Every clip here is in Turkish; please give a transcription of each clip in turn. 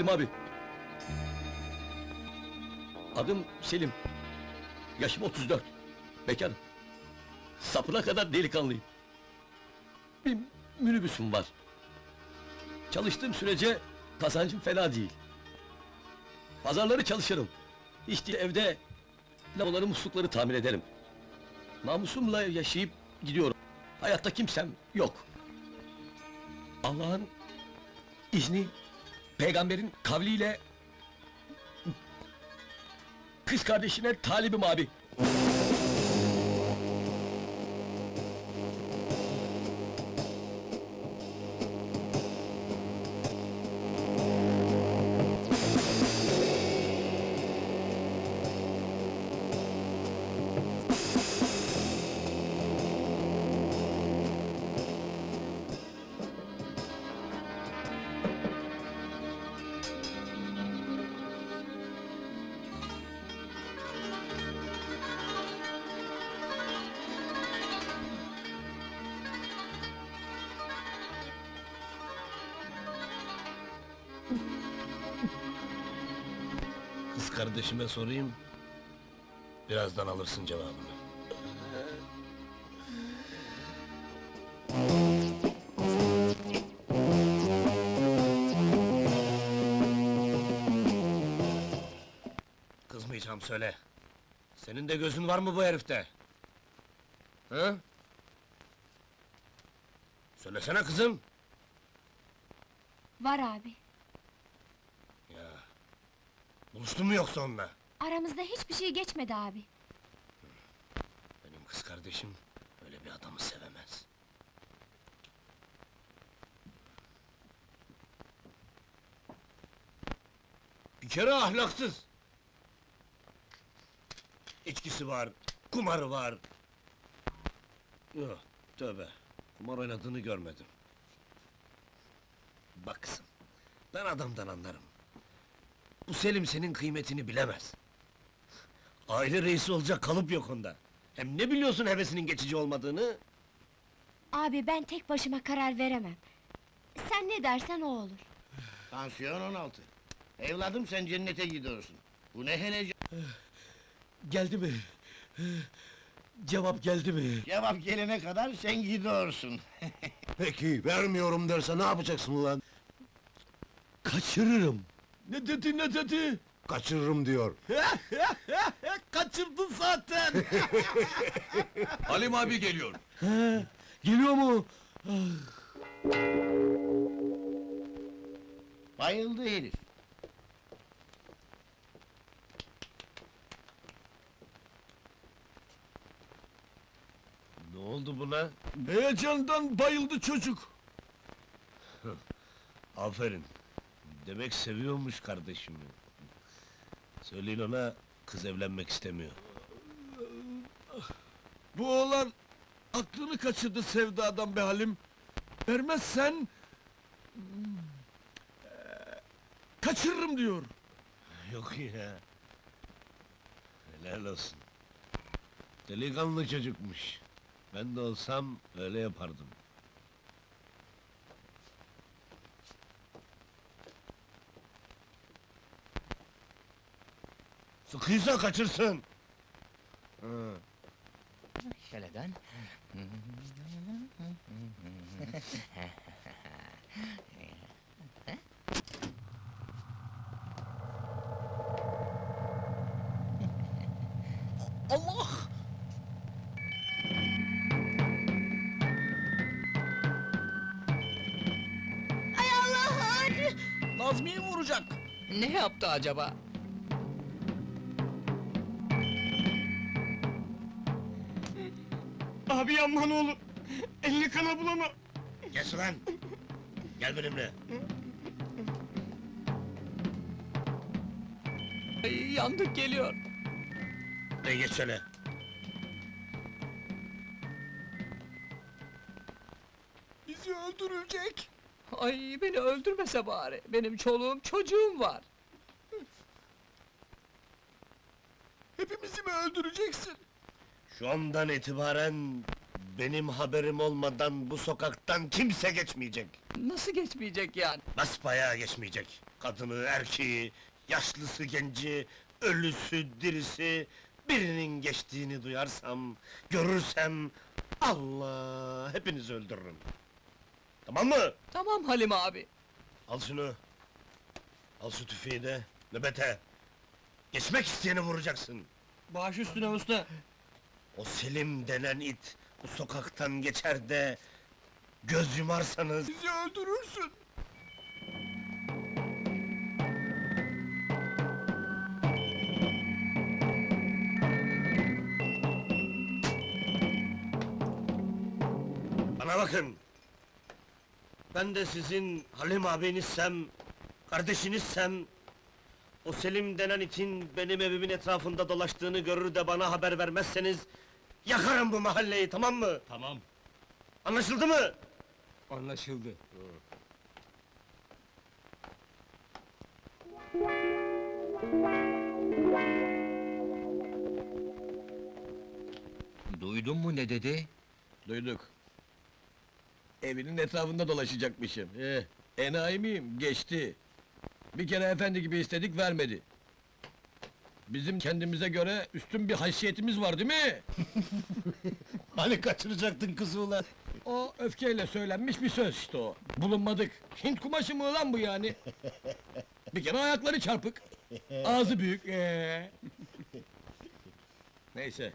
Halim abi. Adım Selim. Yaşım 34. Bekarım. Sapına kadar delikanlıyım. Bir minibüsüm var. Çalıştığım sürece kazancım fena değil. Pazarları çalışırım. Değil evde lavaları muslukları tamir ederim. Namusumla yaşayıp gidiyorum. Hayatta kimsem yok. Allah'ın izni, peygamberin kavliyle... ...kız kardeşine talibim abi. Kız kardeşime sorayım. Birazdan alırsın cevabını. Kızmayacağım söyle. Senin de gözün var mı bu herifte? Hı? Söylesene kızım. Var abi. Buluştun mu yoksa onunla? Aramızda hiçbir şey geçmedi abi. Benim kız kardeşim öyle bir adamı sevemez. Bir kere ahlaksız. İçkisi var, kumarı var. Yok, tövbe. Kumar oynadığını görmedim. Bak kızım, ben adamdan anlarım. Bu Selim senin kıymetini bilemez. Aile reisi olacak kalıp yok onda. Hem ne biliyorsun hevesinin geçici olmadığını? Abi ben tek başıma karar veremem. Sen ne dersen o olur. Tansiyon 16. Evladım sen cennete gidiyorsun. Bu ne hele Geldi mi? Cevap geldi mi? cevap gelene kadar sen gidiyorsun. Peki, vermiyorum derse ne yapacaksın ulan? Kaçırırım. Ne dedi ne dedi? Kaçırırım diyor. Kaçırdın zaten. Halim abi geliyor. He, geliyor mu? Bayıldı herif. Ne oldu buna? Heyecandan bayıldı çocuk. Aferin. Demek seviyormuş kardeşimi. Söyleyin ona, kız evlenmek istemiyor. Bu oğlan aklını kaçırdı sevdadan be Halim. Vermezsen... Kaçırırım diyor. Yok ya. Helal olsun. Delikanlı çocukmuş. Ben de olsam öyle yapardım. Sıkıysa kaçırsın. Şöyle dön. Allah! Ay Allah! Nazmi'yi vuracak. Ne yaptı acaba? Abi yanma ne olur. Elini kana bulama. Kes lan! Gel benimle. Ay, yandık geliyor. De geç şöyle. Bizi öldürecek. Ay beni öldürmese bari. Benim çoluğum çocuğum var. Hepimizi mi öldüreceksin? Şu andan itibaren Benim haberim olmadan bu sokaktan kimse geçmeyecek. Nasıl geçmeyecek yani? Basbayağı geçmeyecek. Kadını, erkeği, yaşlısı, genci, ölüsü, dirisi... Birinin geçtiğini duyarsam, görürsem... Allah, hepinizi öldürürüm. Tamam mı? Tamam Halim abi. Al şunu. Al şu tüfeği de, nöbete. Geçmek isteyeni vuracaksın. Baş üstüne usta. O Selim denen it, bu sokaktan geçer de... ...göz yumarsanız... Bizi öldürürsün. Bana bakın! Ben de sizin Halim abinizsem, kardeşinizsem... ...o Selim denen itin benim evimin etrafında dolaştığını görür de bana haber vermezseniz... ...yakarım bu mahalleyi, tamam mı? Tamam. Anlaşıldı mı? Anlaşıldı. Duydun mu ne dedi? Duyduk. Evinin etrafında dolaşacakmışım. Eh, enayi miyim? Geçti. Bir kere efendi gibi istedik, vermedi. Bizim kendimize göre üstün bir haysiyetimiz var değil mi? Hani kaçıracaktın kızı ulan? O öfkeyle söylenmiş bir söz işte o. Bulunmadık. Hint kumaşı mı lan bu yani? Bir kere ayakları çarpık. Ağzı büyük. ee. Neyse.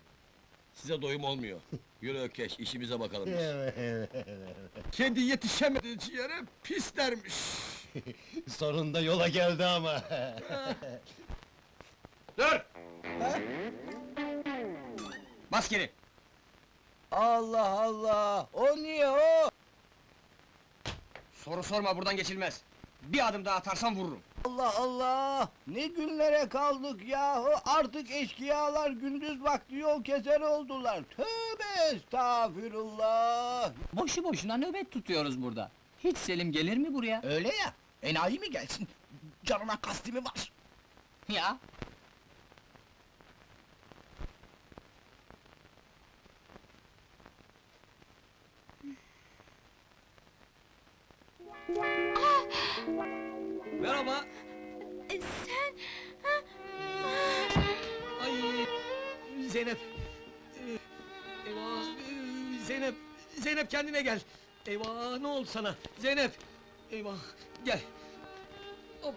Size doyum olmuyor. Yürü Ökeş, işimize bakalım biz. Kendi yetişemediği yere pis dermiş. Sonunda yola geldi ama. Bas geri. Allah Allah! O niye o? Soru sorma buradan geçilmez. Bir adım daha atarsan vururum. Allah Allah! Ne günlere kaldık yahu! Artık eşkıyalar gündüz vakti yol keser oldular. Tövbe estağfirullah! Boşu boşuna nöbet tutuyoruz burada. Hiç Selim gelir mi buraya? Öyle ya, enayi mi gelsin? Canına kasti mi var? Ya, Merhaba. E, Sen... Ay Zeynep. Ee, Eyvah. ee, Zeynep. Zeynep kendine gel. Eyvah ne oldu sana? Zeynep. Eyvah. Gel. Hop.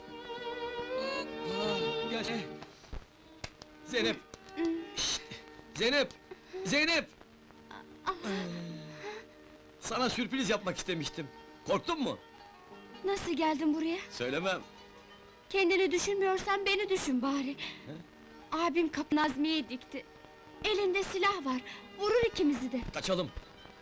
Hoppa, Gel. Ee, Zeynep. Zeynep. Zeynep. Sana sürpriz yapmak istemiştim. Korktun mu? Nasıl geldin buraya? Söylemem. Kendini düşünmüyorsan beni düşün bari. Abim kapı Nazmiye'yi dikti. Elinde silah var. Vurur ikimizi de. Kaçalım.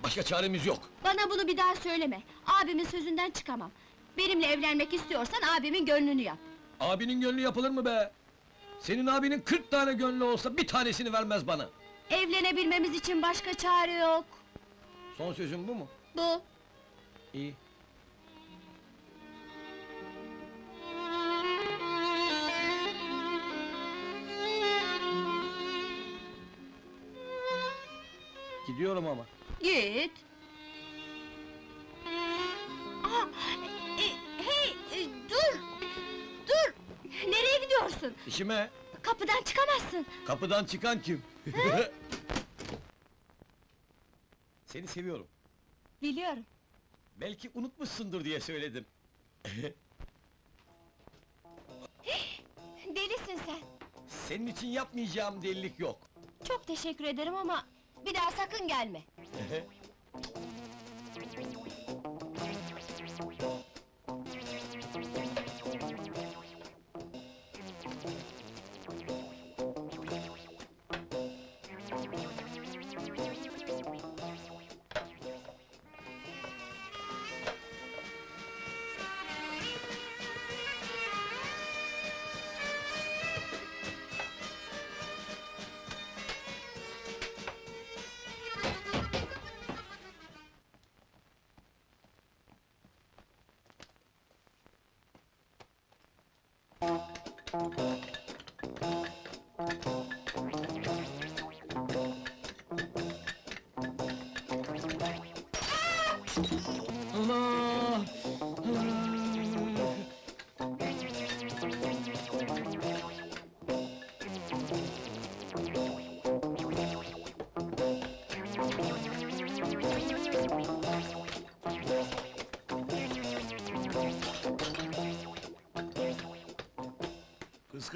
Başka çaremiz yok. Bana bunu bir daha söyleme. Abimin sözünden çıkamam. Benimle evlenmek istiyorsan abimin gönlünü yap. Abinin gönlü yapılır mı be? Senin abinin 40 tane gönlü olsa bir tanesini vermez bana. Evlenebilmemiz için başka çare yok. Son sözün bu mu? Bu. İyi. Gidiyorum ama. Git. Aa, e, hey, e, dur! Dur! Nereye gidiyorsun? İşime Kapıdan çıkamazsın. kapıdan çıkan kim? Seni seviyorum. Biliyorum. Belki unutmuşsundur diye söyledim. Delisin sen. Senin için yapmayacağım delilik yok. Çok teşekkür ederim ama bir daha sakın gelme.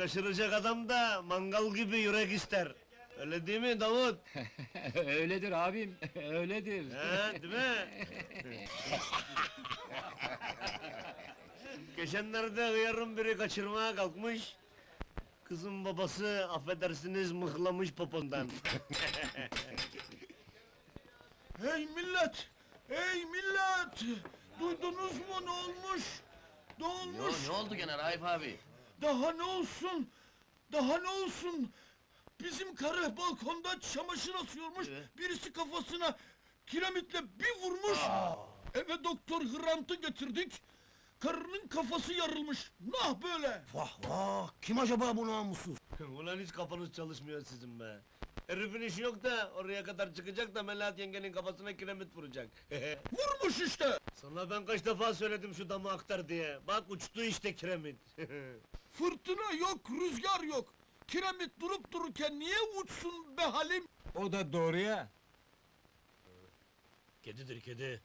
Kız kaçıracak adam da mangal gibi yürek ister. Öyle değil mi Davut? öyledir abim, öyledir. He, değil mi? Geçenlerde hıyarın biri kaçırmaya kalkmış. Kızın babası affedersiniz mıhlamış popondan. Hey millet! Hey millet! Duydunuz mu ne olmuş? Ne olmuş? ne oldu gene Raif abi? Daha ne olsun? Daha ne olsun? Bizim karı balkonda çamaşır asıyormuş. Birisi kafasına kiremitle bir vurmuş. Eve doktor Hrant'ı getirdik. Karının kafası yarılmış. Nah böyle. Vah vah! Kim acaba bu namussuz? Ulan hiç kafanız çalışmıyor sizin be. Herifin işi yok da oraya kadar çıkacak da Melahat yengenin kafasına kiremit vuracak. Vurmuş işte. Sana ben kaç defa söyledim şu damı aktar diye. Bak uçtu işte kiremit. Fırtına yok, rüzgar yok. Kiremit durup dururken niye uçsun be Halim? O da doğru ya. Kedidir kedi.